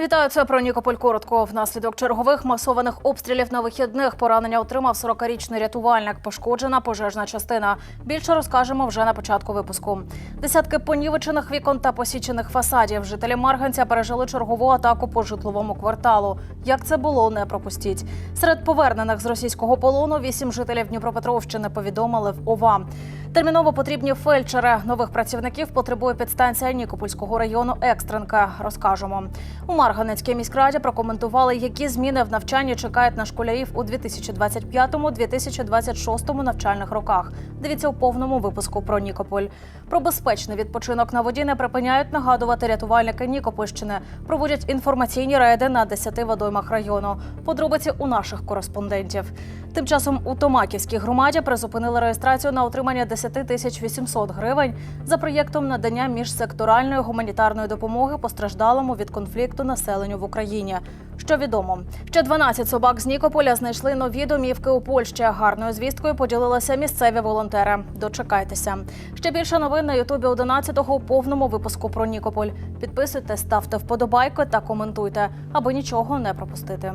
Вітаю, це про Нікополь коротко. Внаслідок чергових масованих обстрілів на вихідних поранення отримав 40-річний рятувальник. Пошкоджена пожежна частина. Більше розкажемо вже на початку випуску. Десятки понівечених вікон та посічених фасадів. Жителі Марганця пережили чергову атаку по житловому кварталу. Як це було, не пропустіть. Серед повернених з російського полону вісім жителів Дніпропетровщини повідомили в ОВА. Терміново потрібні фельдшери. Нових працівників потребує підстанція Нікопольського району Екстренка. Розкажемо. У Марганецькій міськраді прокоментували, які зміни в навчанні чекають на школярів у 2025-2026 навчальних роках. Дивіться у повному випуску про Нікополь. Про безпечний відпочинок на воді не припиняють нагадувати рятувальники Нікопольщини. Проводять інформаційні рейди на 10 водоймах району. Подробиці у наших кореспондентів. Тим часом у Томаківській громаді призупинили реєстрацію на отримання 10 тисяч 800 гривень за проєктом надання міжсекторальної гуманітарної допомоги постраждалому від конфлікту населенню в Україні. Що відомо, ще 12 собак з Нікополя знайшли нові домівки у Польщі. Гарною звісткою поділилися місцеві волонтери. Дочекайтеся. Ще більше новин на Ютубі 11-го у повному випуску про Нікополь. Підписуйте, ставте вподобайки та коментуйте, аби нічого не пропустити.